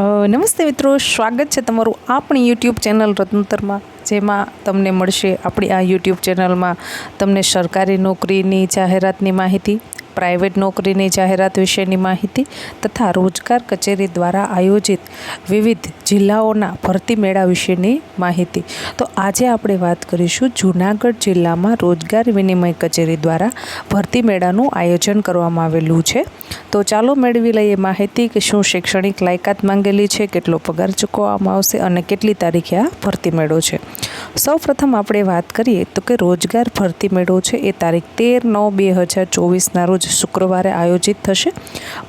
નમસ્તે મિત્રો, સ્વાગત છે તમારું આપણી યુટ્યુબ ચેનલ રત્નતરમાં જેમાં તમને મળશે આપણી આ યુટ્યુબ ચેનલમાં તમને સરકારી નોકરીની જાહેરાતની માહિતી પ્રાઇવેટ નોકરીની જાહેરાત વિશેની માહિતી તથા રોજગાર કચેરી દ્વારા આયોજિત વિવિધ જિલ્લાઓના ભરતી મેળા વિશેની માહિતી. તો આજે આપણે વાત કરીશું જૂનાગઢ જિલ્લામાં રોજગાર વિનિમય કચેરી દ્વારા ભરતી મેળાનું આયોજન કરવામાં આવેલું છે. તો ચાલો મેળવી લઈએ માહિતી કે શું શૈક્ષણિક લાયકાત માંગેલી છે, કેટલો પગાર ચૂકવવામાં આવશે અને કેટલી તારીખે આ ભરતી મેળો છે. સૌ પ્રથમ આપણે વાત કરીએ તો કે રોજગાર ભરતી મેળો છે એ તારીખ તેર નવ બે હજાર ચોવીસના રોજ શુક્રવારે આયોજિત થશે.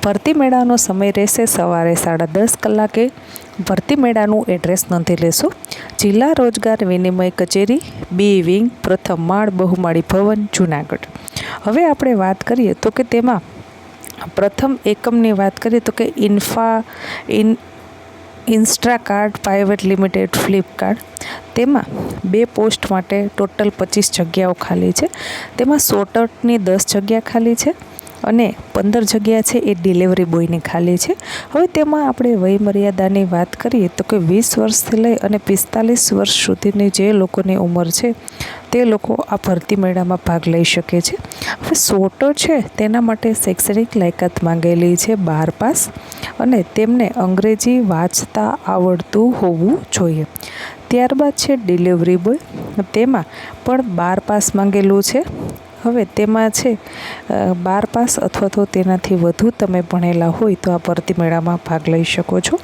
ભરતી મેળાનો સમય રહેશે સવારે સાડા દસ કલાકે. ભરતી મેળાનું એડ્રેસ નોંધી લેશો. જિલ્લા રોજગાર વિનિમય કચેરી, બી વિંગ, પ્રથમ માળ, બહુમાળી ભવન, જુનાગઢ. હવે આપણે વાત કરીએ તો કે તેમાં પ્રથમ એકમની વાત કરીએ તો કે ઇન્ફા, ઇન ઇન્સ્ટ્રાકાર્ટ પ્રાઇવેટ લિમિટેડ ફ્લિપકાર્ટ તેમાં બે પોસ્ટ માટે ટોટલ પચીસ જગ્યાઓ ખાલી છે. તેમાં સોટની દસ જગ્યા ખાલી છે અને પંદર જગ્યા છે એ ડિલિવરી બોયની ખાલી છે. હવે તેમાં આપણે વયમર્યાદાની વાત કરીએ તો કે વીસ વર્ષથી લઈ અને પિસ્તાલીસ વર્ષ સુધીની જે લોકોની ઉંમર છે તે લોકો આ ભરતી મેળામાં ભાગ લઈ શકે છે. હવે સોટો છે તેના માટે શૈક્ષણિક લાયકાત માંગેલી છે બાર પાસ અને તેમને અંગ્રેજી વાંચતા આવડતું હોવું જોઈએ. ત્યારબાદ છે ડિલિવરી બોય તેમાં પણ બાર પાસ માંગેલું છે. હવે તેમાં છે બાર પાસ અથવા તો તેનાથી વધુ તમે ભણેલા હોય તો આ ભરતી મેળામાં ભાગ લઈ શકો છો.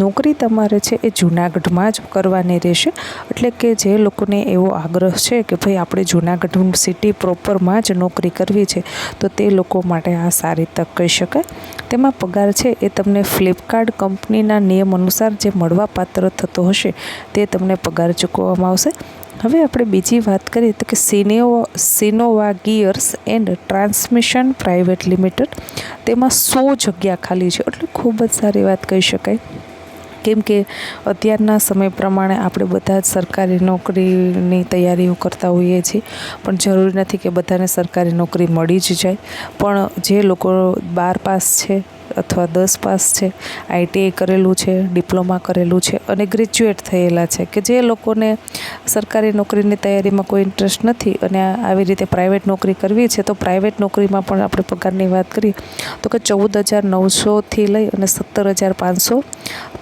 નોકરી તમારે છે એ જૂનાગઢમાં જ કરવાની રહેશે. એટલે કે જે લોકોને એવો આગ્રહ છે કે ભાઈ આપણે જૂનાગઢ સિટી પ્રોપરમાં જ નોકરી કરવી છે, તો તે લોકો માટે આ સારી તક કહી શકાય. તેમાં પગાર છે એ તમને ફ્લિપકાર્ટ કંપનીના નિયમ અનુસાર જે મળવાપાત્ર થતો હશે, તે તમને પગાર ચૂકવવામાં આવશે. હવે આપણે બીજી વાત કરીએ તો કે સિનેઓ Sinova gears and transmission private limited તેમાં સો જગ્યા ખાલી છે. એટલે ખૂબ જ સારી વાત કહી શકાય. કેમ કે અત્યારના સમય પ્રમાણે આપણે બધા જ સરકારી નોકરીની તૈયારીઓ કરતા હોઈએ છીએ. પણ જરૂરી નથી કે બધાને સરકારી નોકરી મળી જ જાય. પણ જે લોકો બાર પાસ છે અથવા દસ પાસ છે આઈટીઆઈ કરેલું છે, ડિપ્લોમા કરેલું છે અને ગ્રેજ્યુએટ થયેલા છે કે જે લોકોને સરકારી નોકરીની તૈયારીમાં કોઈ ઇન્ટરેસ્ટ નથી અને આવી રીતે પ્રાઇવેટ નોકરી કરવી છે, તો પ્રાઇવેટ નોકરીમાં પણ આપણે પગારની વાત કરીએ તો કે ચૌદ હજાર નવસોથી લઈ અને સત્તર હજાર પાંચસો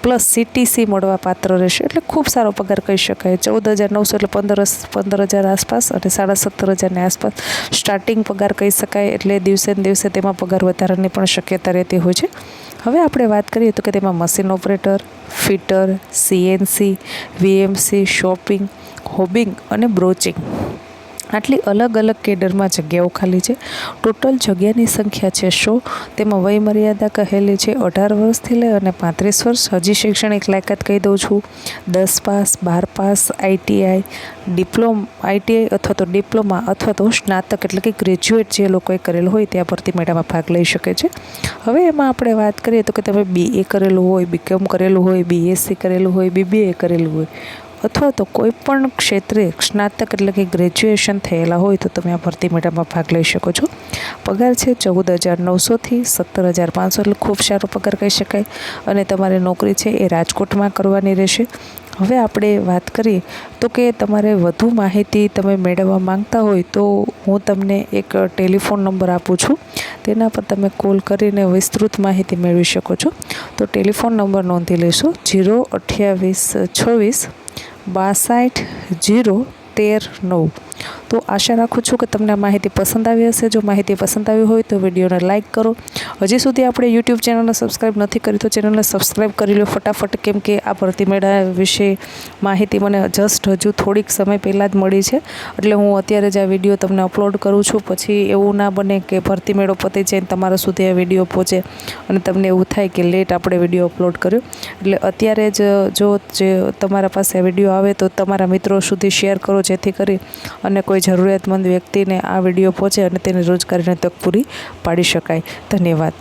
પ્લસ સીટીસી મળવા પાત્ર રહેશે. એટલે ખૂબ સારો પગાર કહી શકાય. ચૌદ હજાર નવસો એટલે પંદર પંદર હજાર આસપાસ અને સાડા સત્તર હજારની આસપાસ સ્ટાર્ટિંગ પગાર કહી શકાય. એટલે દિવસે ને દિવસે તેમાં પગાર વધારાની પણ શક્યતા રહેતી હોય છે. હવે આપણે વાત કરીએ તો કે તેમાં machine operator fitter CNC VMC shaping hobbing અને બ્રોચિંગ આટલી અલગ અલગ કેડરમાં જગ્યાઓ ખાલી છે. ટોટલ જગ્યાની સંખ્યા છે સો. તેમાં વયમર્યાદા કહેલી છે, અઢાર વર્ષથી લઈ અને પાંત્રીસ વર્ષ. હજી શૈક્ષણિક લાયકાત કહી દઉં છું. દસ પાસ, બાર પાસ આઈટીઆઈ ડિપ્લોમ આઈટીઆઈ અથવા તો ડિપ્લોમા અથવા તો સ્નાતક એટલે કે ગ્રેજ્યુએટ જે લોકોએ કરેલું હોય ત્યાં ભરતી મેળામાં ભાગ લઈ શકે છે. હવે એમાં આપણે વાત કરીએ તો કે તમે બીએ કરેલું હોય બીકોમ કરેલું હોય બીએસસી કરેલું હોય બીબીએ કરેલું હોય. અથવા તો કોઈ પણ ક્ષેત્રે સ્નાતક એટલે કે ગ્રેજ્યુએશન થયેલા હોય તો તમે આ ભરતી મેળામાં ભાગ લઈ શકો છો. પગાર છે ચૌદ હજાર નવસોથી સત્તર હજાર પાંચસો એટલે ખૂબ સારો પગાર કહી શકાય. અને તમારે નોકરી છે એ રાજકોટમાં કરવાની રહેશે. હવે આપણે વાત કરીએ તો કે તમારે વધુ માહિતી તમે મેળવવા માંગતા હોય તો હું તમને એક ટેલિફોન નંબર આપું છું. તેના પર તમે કોલ કરીને વિસ્તૃત માહિતી મેળવી શકો છો. તો ટેલિફોન નંબર નોંધી લેશો. જીરો અઠ્યાવીસ છવ્વીસ બાસઠ જીરો તેર નવ. તો આશા રાખું છું કે તમને માહિતી પસંદ આવી હશે. જો માહિતી પસંદ આવી હોય તો વિડીયોને લાઇક કરો. હજી સુધી આપણે યુટ્યુબ ચેનલને સબસ્ક્રાઈબ નથી કરી તો ચેનલને સબસ્ક્રાઈબ કરી લો ફટાફટ, કેમ કે આ ભરતી મેળા વિશે માહિતી મને જસ્ટ હજુ થોડીક સમય પહેલાં જ મળી છે. એટલે હું અત્યારે જ આ વીડિયો તમને અપલોડ કરું છું. પછી એવું ના બને કે ભરતી મેળો પતી જાય તમારા સુધી આ વીડિયો પહોંચે અને તમને એવું થાય કે લેટ આપણે વીડિયો અપલોડ કર્યો. એટલે અત્યારે જ જો જે તમારા પાસે વીડિયો આવે તો તમારા મિત્રો સુધી શેર કરો જેથી કરી અને કોઈ જરૂરિયાતમંદ વ્યક્તિને આ વીડિયો પહોંચે અને તેને રોજગારીની તક પૂરી પાડી શકાય. ધન્યવાદ.